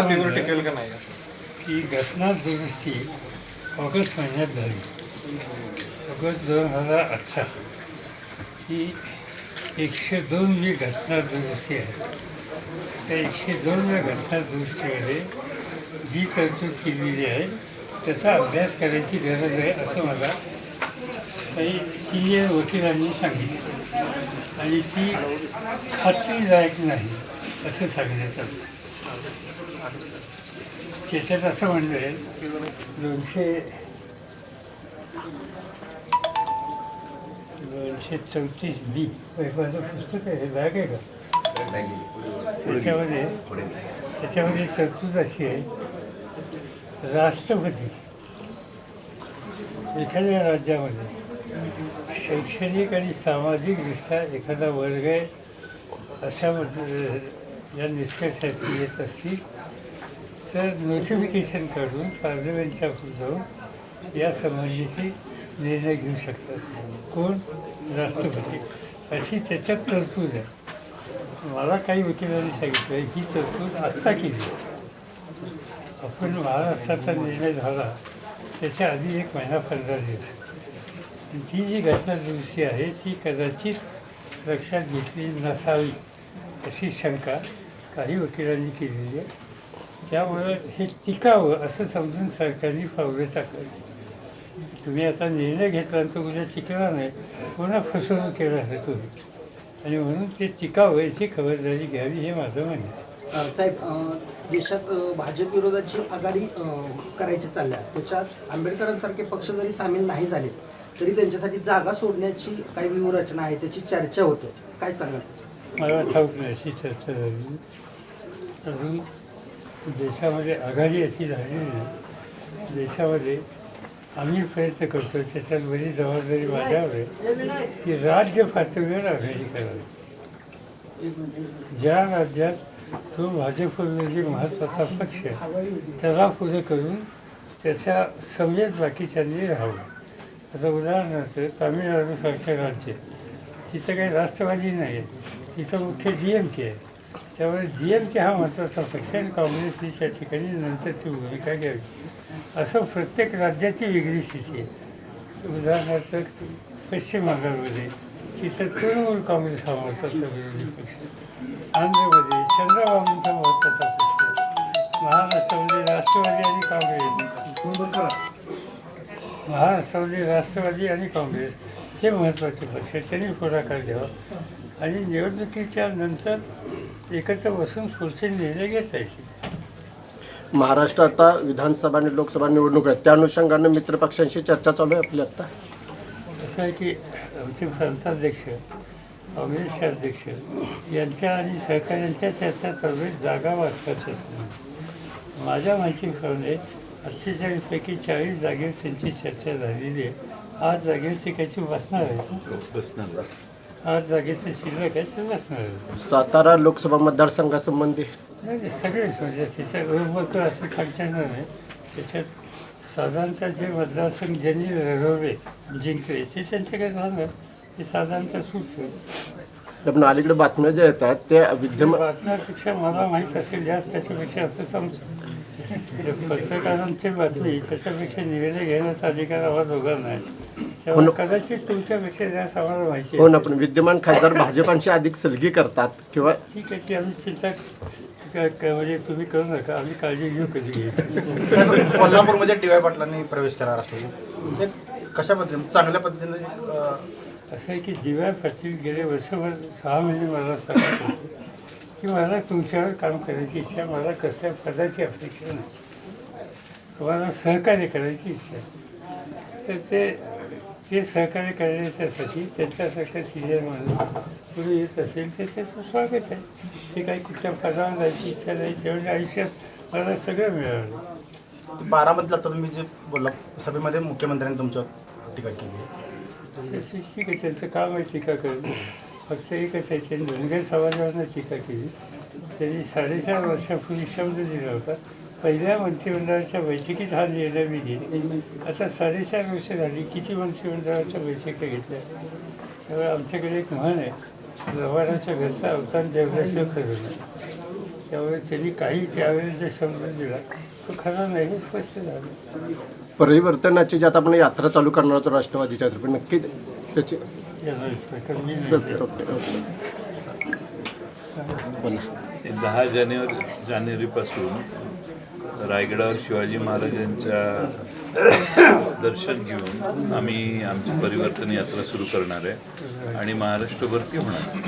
तीव्र का नाही? घटना दुरुस्ती ऑगस्ट महिन्यात झाली. ऑगस्ट दोन हजार अठरा. ही एकशे दोन जी घटना दुरुस्ती आहे. त्या एकशे दोनव्या घटना दुरुस्तीमध्ये जी तरतूद केलेली आहे त्याचा अभ्यास करायची गरज आहे असं मला काही सिनियर वकिलांनी सांगितलं. आणि ती खात्रीदायक नाही असं सांगण्यात आलं. त्याच्यात असं म्हणलं आहे दोनशे दोनशे चौतीस बी. माझं पुस्तक आहे हे बॅग आहे का? त्याच्यामध्ये त्याच्यामध्ये तरतूद अशी आहे राष्ट्रपती एखाद्या राज्यामध्ये शैक्षणिक आणि सामाजिकदृष्ट्या एखादा वर्ग आहे अशा या निष्कर्षाची येत असतील. तर नोटिफिकेशन काढून पार्लमेंटच्या जाऊन या संबंधीची निर्णय घेऊ शकतात. कोण? राष्ट्रपती. अशी त्याच्यात तरतूद आहे. मला काही वकिलांनी सांगितलं ही तरतूद आत्ता केली. आपण महाराष्ट्राचा निर्णय झाला त्याच्या आधी एक महिना पंधरा दिवस. ती जी घटना दिवशी आहे ती कदाचित लक्षात घेतली नसावी अशी शंका काही वकिलांनी केलेली आहे. त्यामुळं हे टिकावं असं समजून सरकारने पावलं टाकली तुम्ही आता निर्णय घेतला आणि तो उद्या टिकला नाही. पुन्हा फसवणूक केला आहे तुम्ही आणि म्हणून ते टिकावं याची खबरदारी घ्यावी हे माझं म्हणणं आहे. साहेब देशात भाजप विरोधाची आघाडी करायची चालल्या. त्याच्यात आंबेडकरांसारखे पक्ष जरी सामील नाही झाले तरी त्यांच्यासाठी जागा सोडण्याची काही व्यूहरचना आहे त्याची चर्चा होते. काय सांगाल? मला ठाऊक नाही अशी चर्चा झाली. अजून देशामध्ये आघाडी अशी झालेली नाही. देशामध्ये आम्ही प्रयत्न करतो त्याच्यात बरी जबाबदारी माझ्यावर आहे की राज्य पातळीवर आघाडी करावी. ज्या राज्यात तो भाजपविरोधी महत्त्वाचा पक्ष आहे त्याला पुढे करून त्याच्या समेत बाकीच्यांनी राहावं. आता उदाहरणार्थ तामिळनाडूसारखे राज्य तिथं काही राष्ट्रवादी नाही आहे तिथं मुख्य डी एम के आहे. त्यामुळे डी एम के हा महत्त्वाचा पक्ष आणि काँग्रेस ही त्या ठिकाणी नंतरची भूमिका घ्यावी. असं प्रत्येक राज्याची वेगळी स्थिती आहे. उदाहरणार्थ पश्चिम बंगालमध्ये तिथं तृणमूल काँग्रेस हा महत्त्वाचा विरोधी पक्ष आंध्रमध्ये चंद्रबाबूंचा महत्त्वाचा पक्ष महाराष्ट्रामध्ये राष्ट्रवादी आणि काँग्रेस. महाराष्ट्रामध्ये राष्ट्रवादी आणि काँग्रेस हे महत्त्वाचे पक्ष त्यांनी पुढाकार घ्यावा. आणि निवडणुकीच्या नंतर एकत्र बसून पुढचे निर्णय घेता येतील. महाराष्ट्रात आता विधानसभा आणि लोकसभा निवडणूक आहेत. त्या अनुषंगानं मित्रपक्षांशी चर्चा चालू आहे आपली आता. असं आहे की आमचे प्रांताध्यक्ष काँग्रेसचे अध्यक्ष यांच्या आणि सहकाऱ्यांच्या चर्चा चालू आहेत. जागा वाचपाच्या संबंधी माझ्या माहितीप्रमाणे अठ्ठेचाळीसपैकी चाळीस जागेवर त्यांची चर्चा झालेली आहे. आठ जागेवर ते काहीची बसणार आहे आठ जागेचं शिल्लक आहे ते बसणार सातारा लोकसभा मतदारसंघासंबंधी. नाही नाही, सगळेच म्हणजे त्याच्या बरोबर असं नाही त्याच्यात साधारणतः जे मतदारसंघ ज्यांनी लढवले जिंकले ते त्यांच्याकडे झालं ते साधारणतः सुटलं पण अलीकडे बातम्या ज्या येतात त्या विद्यमान बातम्यापेक्षा मला माहीत असेल जास्त त्याच्यापेक्षा असं समजतं. पत्रकारांची बातमी त्याच्यापेक्षा निर्णय घेण्याचा अधिकार आम्हाला दोघांना आहे. त्यामुळे कदाचित तुमच्यापेक्षा जास्त आम्हाला माहिती हो ना पण विद्यमान खासदार भाजपांशी अधिक सलगी करतात किंवा ठीक आहे ती आम्ही चिंता क- क- म्हणजे तुम्ही करू नका. आम्ही काळजी घेऊ कधी घेऊ. कोल्हापूरमध्ये डी वाय पाटलांनी प्रवेश केला राष्ट्रवादी. ते कशा पद्धतीने चांगल्या पद्धतीने अं, असं आहे की दिव्या पाटील गेले वर्षभर सहा महिने मला सांगत होते की मला तुमच्यावर काम करायची इच्छा आहे, मला कसल्या पदाची अपेक्षा नाही. तुम्हाला सहकार्य करायची इच्छा आहे. तर ते ते सहकार्य करण्याच्यासाठी त्यांच्यासारख्या सिनियर माणूस पुढे येत असेल तर त्याचं स्वागत आहे. ते काही कुठल्या पदावर जायची इच्छा नाही तेवढ्या आयुष्यात मला सगळं मिळालं. बारामतीला तुम्ही जे बोलला सभेमध्ये मुख्यमंत्र्यांनी तुमच्यावर टीका केली. त्याची ठीक आहे त्यांचं काम आहे टीका करणं. फक्त एकच आहे त्यांनी धनगर समाजावरनं टीका केली. त्यांनी साडेचार वर्षापूर्वी शब्द दिला होता. पहिल्या मंत्रिमंडळाच्या बैठकीत हा निर्णय मी घेईन आता साडेचार वर्ष झाली. किती मंत्रिमंडळाच्या बैठका घेतल्या? त्यामुळे आमच्याकडे एक म्हण आहे. लवाराच्या घरचा अवतार जेवल्याशिवाय खरं नाही. त्यामुळे त्यांनी काही त्यावेळेस जे शब्द दिला. तो खरा नाही हे स्पष्ट झालं. परिवर्तनाची जी आता आपण यात्रा चालू करणार होतो राष्ट्रवादीच्या तर्फे नक्की त्याची दहा जानेवारी जानेवारीपासून रायगडावर शिवाजी महाराजांच्या दर्शन घेऊन आम्ही आमची परिवर्तन यात्रा सुरू करणार आहे. आणि महाराष्ट्रभरती होणार